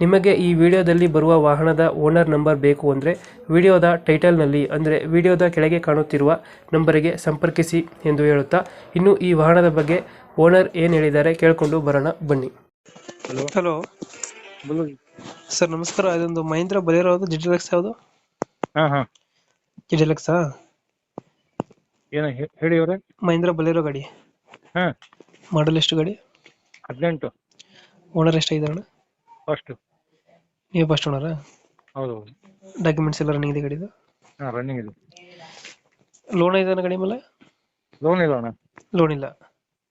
ನಿಮಗೆ ಈ ವಿಡಿಯೋದಲ್ಲಿ ಬರುವ ವಾಹನದ ಓನರ್ ನಂಬರ್ ಬೇಕು ಅಂದರೆ ವಿಡಿಯೋದ ಟೈಟಲ್ನಲ್ಲಿ ಅಂದರೆ ವಿಡಿಯೋದ ಕೆಳಗೆ ಕಾಣುತ್ತಿರುವ ನಂಬರಿಗೆ ಸಂಪರ್ಕಿಸಿ ಎಂದು ಹೇಳುತ್ತಾ ಇನ್ನು ಈ ವಾಹನದ ಬಗ್ಗೆ ಓನರ್ ಏನು ಹೇಳಿದ್ದಾರೆ ಕೇಳಿಕೊಂಡು ಬರೋಣ ಬನ್ನಿ. ಹಲೋ. ಸರ್ ನಮಸ್ಕಾರ. ಇದೊಂದು ಮಹೇಂದ್ರ ಬಲಿರೋ ಜಿಡಿಲೆಕ್ಸ್ ಯಾವುದು? ಹಾ ಹಾ. ಜಿಡಿಲೆಕ್ಸಾ ಏನ ಹೇ- ಹೇಳಿ ಅವರೇ. ಮಹೇಂದ್ರ ಬಲಿರೋ ಗಾಡಿ. ಹಾ. ಮಾಡಲ್ ಎಷ್ಟು ಗಾಡಿ? ಹದಿನೆಂಟು. ಓನರ್ ಎಷ್ಟು ಅಣ್ಣ? ಫಸ್ಟ್ ನೀವು ಫಸ್ಟ್ ಓನರಾ ಹೌದು. ಡಾಕ್ಯುಮೆಂಟ್ಸ್ ಎಲ್ಲ ರನ್ನಿಂಗ್ ಇದೆ ಗಾಡಿದು ಹಾ ರನ್ನಿಂಗ್ ಇದೆ. ಲೋನ್ ಇದೆ ಗಾಡಿ ಮೇಲೆ? ಲೋನ್ ಇಲ್ಲ ಅಣ್ಣ. ಲೋನ್ ಇಲ್ಲ?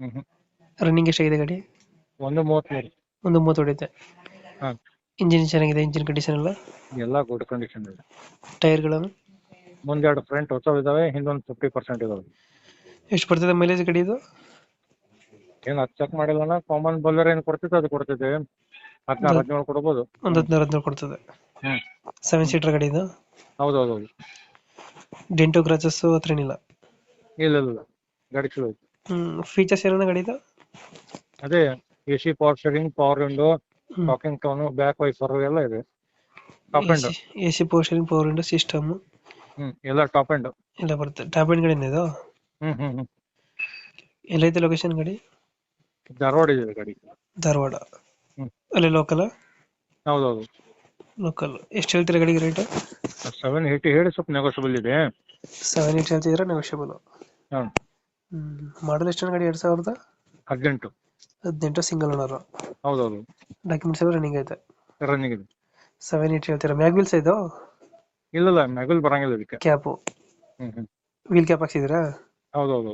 ಹ್ಮ್ ಹ್ಮ್ ರನ್ನಿಂಗ್ ಎಷ್ಟಾಗಿದೆ ಗಾಡಿ? ಒಂದು ಮೂವತ್ತ್ಮೂರು ಒಂದು ಮೂವತ್ತು ಹೊಡೆಯುತ್ತೆ. ಹಾ. ಇಂಜಿನ್ ಚೆನ್ನಾಗಿದೆ ಇಂಜಿನ್ ಕಂಡೀಷನ್ ಎಲ್ಲ? ಎಲ್ಲ ಗುಡ್ ಕಂಡೀಷನ್ ಇದೆ. ಟೈರ್ಗಳನ್ನು ಮುಂದೆರಡು ಫ್ರಂಟ್ ಹೊಸ ಇದಾವೆ ಹಿಂದೊಂದು ಫಿಫ್ಟಿ ಪರ್ಸೆಂಟ್ ಇದಾವೆ. ಎಷ್ಟು ಬರ್ತದೆ ಮೈಲೇಜ್ ಗಾಡಿ ಇದು? ಏನು ಅದು ಚೆಕ್ ಮಾಡಿಲ್ಲ ಅಣ್ಣ ಕಾಮನ್ ಬಲ್ಲರ್ ಏನು ಕೊಡ್ತಿತ್ತು ಅದು ಕೊಡ್ತಿದೆ ಹದಿನಾರು ಹದಿನೇಳು ಕೊಡ್ಬೋದು. ಒಂದ್ ಹದಿನಾರು ಹದಿನೇಳು ಕೊಡ್ತದೆ. ಹ್ಮ್. ಸೆವೆನ್ ಸೀಟರ್ ಗಾಡಿ ಇದು? ಹೌದು ಹೌದು ಹೌದು ಡೆಂಟೋ ಕ್ರಾಚಸ್ ಹತ್ರ ಏನಿಲ್ಲ? ಇಲ್ಲ ಇಲ್ಲ ಇಲ್ಲ. ಗಾಡಿ ಚಲೋ ಐತಿ. ಹ್ಮ್ ಫೀಚರ್ಸ್ ಏನೇನು ಗಾಡಿ ಇದು? ಅದೇ A C power steering power window. Talking tone back wiper ಎಲ್ಲ ಇದೆ. Top end A C power steering power window system ಹ್ಮ್ ಎಲ್ಲ ಟಾಪ್ ಎಂಡ್ ಎಲ್ಲ ಬರುತ್ತೆ. ಟಾಪ್ ಎಂಡ್ ಗಾಡಿ ಇದು? ಹ್ಮ್ ಹ್ಮ್ ಹ್ಮ್. ಎಲ್ಲೈತೆ ಲೊಕೇಶನ್ ಗಾಡಿ? ಧಾರವಾಡ ಇದೆ ಗಾಡಿ. ಧಾರವಾಡ. ಅಲ್ಲಿ ಲೋಕಲ್ ಹೌದು ಲೋಕಲ್ ಎಷ್ಟು ಹೇಳ್ತೀರ ಗಾಡಿಗೆ ರೇಟ್ ಸೆವೆನ್ ಏಯ್ಟಿ ಹೇಳಿ ಸ್ವಲ್ಪ ನೆಗೋಷಿಯಬಲ್ ಇದೆ. ಸೆವೆನ್ ಏಟ್ ಹೇಳ್ತಿದ್ರೆ ನೆಗೋಷಿಯಬಲ್ ಹಾಂ ಮಾಡಲ್ ಎಷ್ಟು ಗಾಡಿ ಎರಡ್ ಸಾವಿರದ? ಹದಿನೆಂಟು. ಹದಿನೆಂಟು ಸಿಂಗಲ್ ಓನರ್ ಹೌದೌದು. ಡಾಕ್ಯುಮೆಂಟ್ಸ್ ಎಲ್ಲ ರನ್ನಿಂಗ್ ಐತೆ. ರನ್ನಿಂಗ್ ಇದೆ. ಸೆವೆನ್ ಏಟ್ ಹೇಳ್ತೀರಾ? ಮ್ಯಾಗ್ವಿಲ್ಸ್ ವೀಲ್ಸ್ ಇದು? ಇಲ್ಲಲ್ಲ ಮ್ಯಾಗ್ವಿಲ್ ಬರಂಗಿಲ್ಲ ಇದಕ್ಕೆ. ಕ್ಯಾಪು ಹ್ಮ್ ಹ್ಮ್. ವೀಲ್ ಕ್ಯಾಪ್ ಹಾಕ್ಸಿದ್ದೀರಾ? ಹೌದೌದು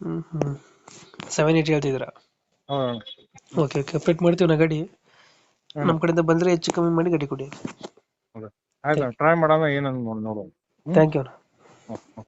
ಹ್ಮ್ ಹ್ಮ್. ಸೆವೆನ್ ಏಟ್ ಹೇಳ್ತಿದ್ದೀರಾ? ಓಕೆ ಓಕೆ ಅಪ್ಡೇಟ್ ಮಾಡ್ತೀವಿ ನಾ ಗಾಡಿ. ಹ್ಮ್. ನಮ್ಮ ಕಡೆಯಿಂದ ಬಂದ್ರೆ ಹೆಚ್ಚು ಕಮ್ಮಿ ಮಾಡಿ ಗಾಡಿ ಕೊಡಿ. ಆಯ್ತು ಟ್ರೈ ಮಾಡೋಣ ನೋಡಿ ನೋಡೋಣ. Thank you